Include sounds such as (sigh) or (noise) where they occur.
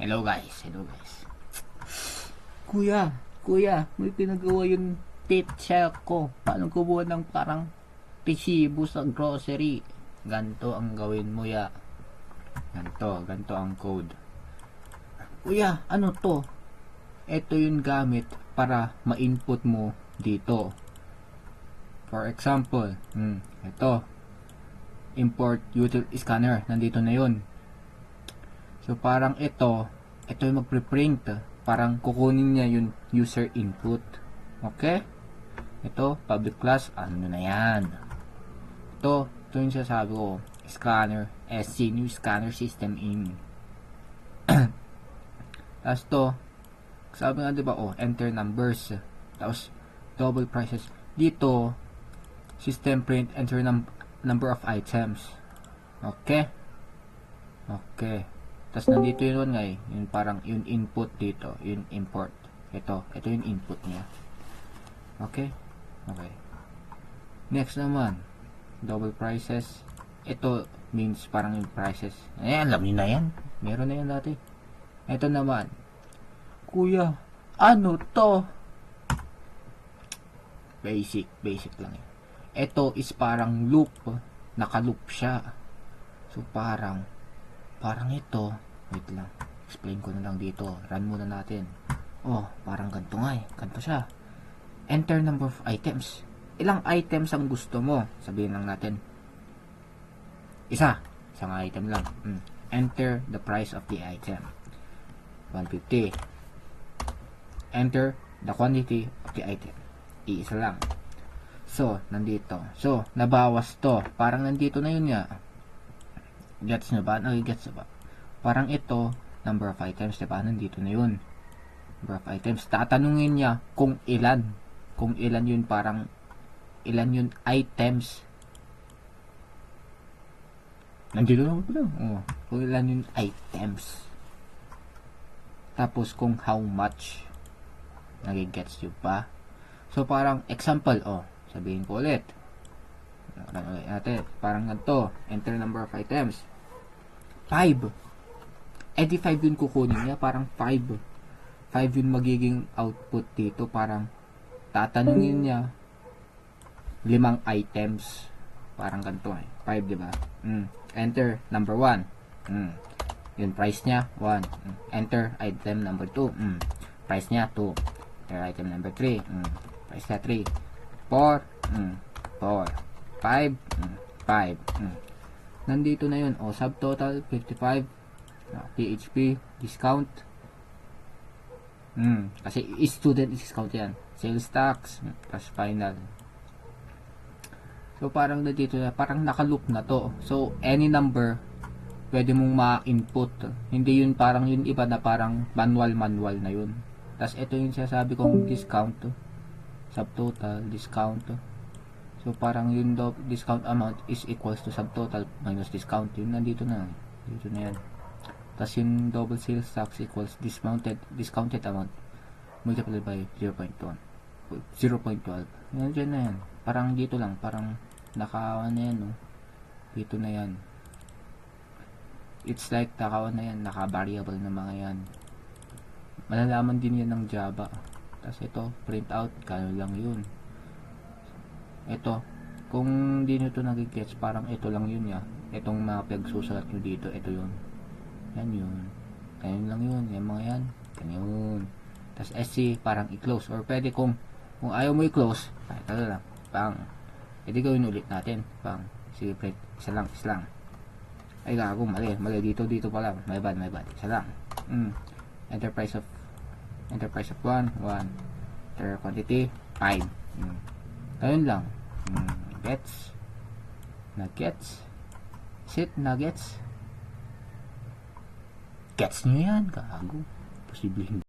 Hello guys, hello guys. Kuya, kuya, may pinagawa yung teacher ko. Paano kumuha ng parang resibo sa grocery? Ganto ang gawin mo ya. Ganto, ganto ang code. Kuya, ano to? Ito yung gamit para ma-input mo dito. For example, hmm, ito. Import util scanner. Nandito na yun. So, parang ito, ito yung magpre-print. Parang kukunin niya yung user input. Okay? Ito, public class, ano na yan? Ito, ito yung sasabi ko, scanner, SC, new scanner system in. (clears throat) Tapos to, sabi nga diba, oh, enter numbers. Tapos, double prices. Dito, system print, enter num number of items. Okay? Okay. Tapos nandito yun nga eh, yung parang yung input dito, yung import. Ito, ito yung input niya. Okay? Okay. Next naman, double prices. Ito means parang yung prices. Eh, alam niyo na yan. Meron na yan dati. Ito naman, Kuya, ano to? Basic, basic lang eh. Ito is parang loop. Naka-loop siya. So, parang, parang ito. Wait lang. Explain ko na lang dito. Run muna natin. Oh, parang ganito nga eh. Ganito siya. Enter number of items. Ilang items ang gusto mo? Sabihin lang natin. Isa. Isang item lang. Mm. Enter the price of the item. 150. Enter the quantity of the item. Iisa lang. So, nandito. So, nabawas to. Parang nandito na yun nga. Gets na ba? Nagigets na ba? Parang ito, number of items, diba? Nandito na yun. Number of items. Tatanungin niya kung ilan. Kung ilan yun parang, ilan yun items. Nandito na pala. Oh, kung ilan yun items. Tapos kung how much. Nagigets nyo ba? So, parang example, oh, sabihin ko ulit. Ulit natin. Parang ganito. Enter number of items. 5. Eh di 5 yun kukunin niya. Parang 5. 5 yun magiging output dito. Parang tatanungin niya limang items. Parang ganito eh. 5, di ba? Mm. Enter number 1. Mm. Yun, price niya, 1. Mm. Enter item number 2. Mm. Price niya, 2. Enter item number 3. Mm. Price niya, 3. 4. Mm. 4. 5. Mm. 5. Mm. Nandito na yun. O, subtotal, 55. Ah, PHP, discount. Mm. Kasi, student discount yan. Sales tax, plus final. So, parang nandito na, parang nakaloop na to. So, any number, pwede mong ma-input. Hindi yun parang yun iba na parang manual-manual na yun. Tapos, ito yung sinasabi kong discount. Subtotal, discount. So, parang yung do- discount amount is equals to subtotal minus discount. Yun, nandito na. Dito na yan. Tapos, yung double sales tax equals dismounted, discounted amount multiplied by 0.1. 0.12. Yan, na yan. Parang dito lang. Parang naka na yan, no? Dito na yan. It's like naka na yan. Naka-variable na mga yan. Malalaman din yan ng Java. Tapos ito, print out. Kano lang yun. Ito. Kung di nyo ito nagigets, parang ito lang yun ya. Itong mga pinagsusulat nyo dito, ito yun. Yan yun. Ganyan lang yun. Yan mga yan. Ganyan. Tapos SC, parang i-close. Or pwede kung kung ayaw mo i-close, kahit ano lang, pang, edi gawin ulit natin, pang, sige print, isa lang, isa lang. Ay gago, mali, mali, dito, dito pa lang, may bad, may bad, isa lang. Mm. Enterprise of, enterprise of 1, 1, enter quantity, 5. Mm. Ayun lang. Mm. Gets, nuggets, sit, nuggets, gets nyo yan, gago. Posible hindi.